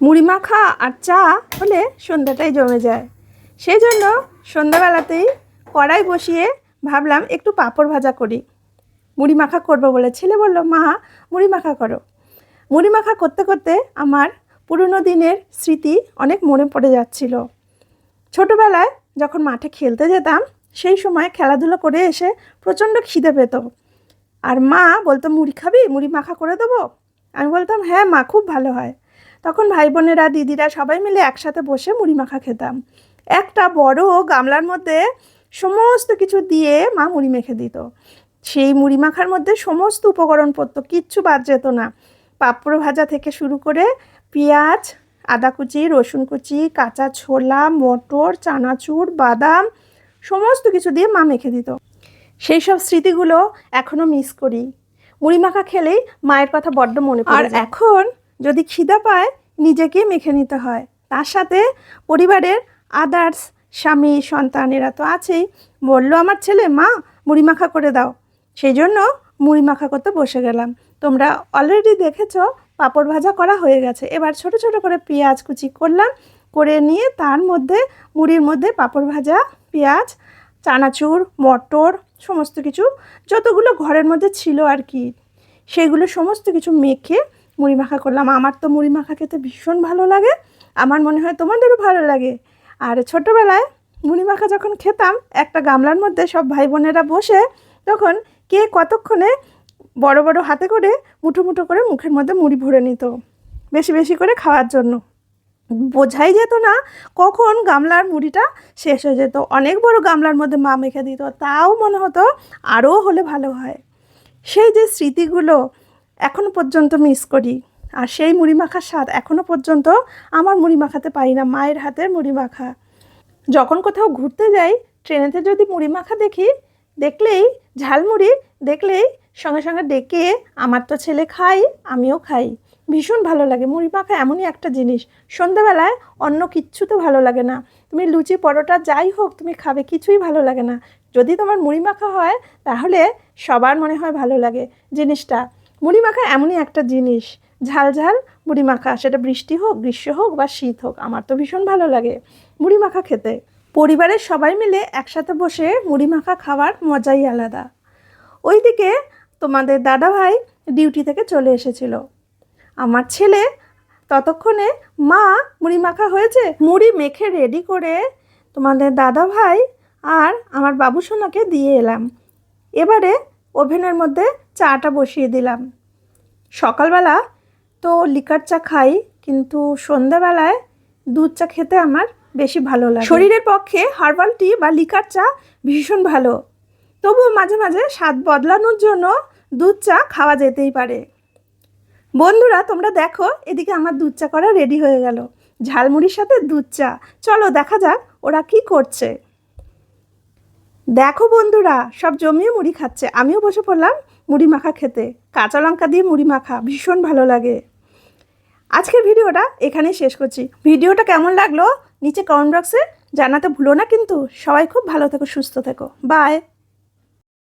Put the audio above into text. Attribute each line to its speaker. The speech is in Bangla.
Speaker 1: মুড়ি মাখা আর চা হলে সন্ধ্যাটাই জমে যায়। সেই জন্য সন্ধ্যাবেলাতেই কড়াই বসিয়ে ভাবলাম একটু পাঁপড় ভাজা করি। মুড়ি মাখা করব বলে ছেলে বলল, মা, মুড়ি মাখা করো। মুড়ি মাখা করতে করতে আমার পুরনো দিনের স্মৃতি অনেক মনে পড়ে যাচ্ছিল। ছোটোবেলায় যখন মাঠে খেলতে যেতাম, সেই সময় খেলাধুলো করে এসে প্রচণ্ড খিদে পেত। আর মা বলতো, মুড়ি খাবি? মুড়ি মাখা করে দেবো? আমি বলতাম হ্যাঁ মা, খুব ভালো হয়। তখন ভাই বোনেরা দিদিরা সবাই মিলে একসাথে বসে মুড়ি মাখা খেতাম। একটা বড় গামলার মধ্যে সমস্ত কিছু দিয়ে মা মুড়ি মেখে দিত। সেই মুড়ি মাখার মধ্যে সমস্ত উপকরণ পড়তো কিচ্ছু বাদ যেত না। পাঁপড় ভাজা থেকে শুরু করে পেঁয়াজ আদা কুচি রসুন কুচি কাঁচা ছোলা মটর চানাচুর বাদাম সমস্ত কিছু দিয়ে মা মেখে দিত। সেই সব স্মৃতিগুলো এখনও মিস করি। মুড়ি মাখা খেলেই মায়ের কথা বড্ড মনে পড়ে আর এখন যদি খিদা পায় নিজেকে মেখে নিতে হয়। তার সাথে পরিবারের আদার্স স্বামী, সন্তান এরা তো আছেই। বলল, আমার ছেলে, মা, মুড়ি মাখা করে দাও। সেই জন্য মুড়ি মাখা করতে বসে গেলাম। তোমরা অলরেডি দেখেছ, পাঁপড় ভাজা করা হয়ে গেছে। এবার ছোট ছোট করে পেঁয়াজ কুচি করলাম। করে নিয়ে তার মধ্যে, মুড়ির মধ্যে পাঁপড় ভাজা, পেঁয়াজ, চানাচুর, মটর, সমস্ত কিছু, যতগুলো ঘরের মধ্যে ছিল আর কি, সেগুলো সমস্ত কিছু মেখে মুড়ি মাখা করলাম। আমার তো মুড়ি মাখা খেতে ভীষণ ভালো লাগে। আমার মনে হয় তোমাদেরও ভালো লাগে। আর ছোটোবেলায় মুড়ি মাখা যখন খেতাম, একটা গামলার মধ্যে সব ভাই বোনেরা বসে তখন কে কতক্ষণে বড় বড় হাতে করে মুঠো মুঠো করে মুখের মধ্যে মুড়ি ভরে নিত, বেশি বেশি করে খাওয়ার জন্য। বোঝাই যেত না কখন গামলার মুড়িটা শেষ হয়ে যেত। অনেক বড় গামলার মধ্যে মা মেখে দিত, তাও মনে হতো আরও হলে ভালো হয়। সেই যে স্মৃতিগুলো এখনও পর্যন্ত মিস করি। আর সেই মুড়ি মাখার স্বাদ এখনও পর্যন্ত আমার মুড়ি মাখাতে পারি না, মায়ের হাতের মুড়ি মাখা যখন কোথাও ঘুরতে যাই, ট্রেনেতে যদি মুড়ি মাখা দেখি, দেখলেই ঝালমুড়ি, দেখলেই সঙ্গে সঙ্গে ডেকে আমার তো ছেলে খাই, আমিও খাই। ভীষণ ভালো লাগে মুড়ি মাখা এমনই একটা জিনিস। সন্ধ্যাবেলায় অন্য কিচ্ছু তো ভালো লাগে না। তুমি লুচি, পরোটা, যাই হোক, তুমি খাবে, কিছুই ভালো লাগে না। যদি তোমার মুড়ি মাখা হয়, তাহলে সবার মনে হয় ভালো লাগে জিনিসটা। মুড়ি মাখা এমনই একটা জিনিস। ঝাল ঝাল মুড়ি মাখা সেটা বৃষ্টি হোক, গ্রীষ্ম হোক বা শীত হোক, আমার তো ভীষণ ভালো লাগে মুড়ি মাখা খেতে। পরিবারের সবাই মিলে একসাথে বসে মুড়ি মাখা খাওয়ার মজাই আলাদা। ওইদিকে তোমাদের দাদা ভাই ডিউটি থেকে চলে এসেছিল। আমার ছেলে ততক্ষণে, মা মুড়ি মাখা হয়েছে? মুড়ি মেখে রেডি করে তোমাদের দাদা ভাই আর আমার বাবু সোনাকে দিয়ে এলাম। এবারে ওভেনের মধ্যে চাটা বসিয়ে দিলাম। সকালবেলা তো লিকার চা খাই, কিন্তু সন্ধ্যাবেলায় দুধ চা খেতে আমার বেশি ভালো লাগে। শরীরের পক্ষে হার্বাল টি বা লিকার চা ভীষণ ভালো। তবুও মাঝে মাঝে স্বাদ বদলানোর জন্য দুধ চা খাওয়া যেতেই পারে। বন্ধুরা, তোমরা দেখো, এদিকে আমার দুধ চা করা রেডি হয়ে গেল। ঝালমুড়ির সাথে দুধ চা। চলো দেখা যাক ওরা কি করছে। দেখো বন্ধুরা, সব জমিয়ে মুড়ি খাচ্ছে। আমিও বসে পড়লাম মুড়ি মাখা খেতে। কাঁচা লঙ্কা দিয়ে মুড়ি মাখা, ভীষণ ভালো লাগে। আজকের ভিডিওটা এখানেই শেষ করছি। ভিডিওটা কেমন লাগল? নিচে কমেন্ট বক্সে জানাতে ভুলো না কিন্তু সবাই খুব ভালো থেকো, সুস্থ থেকো। বাই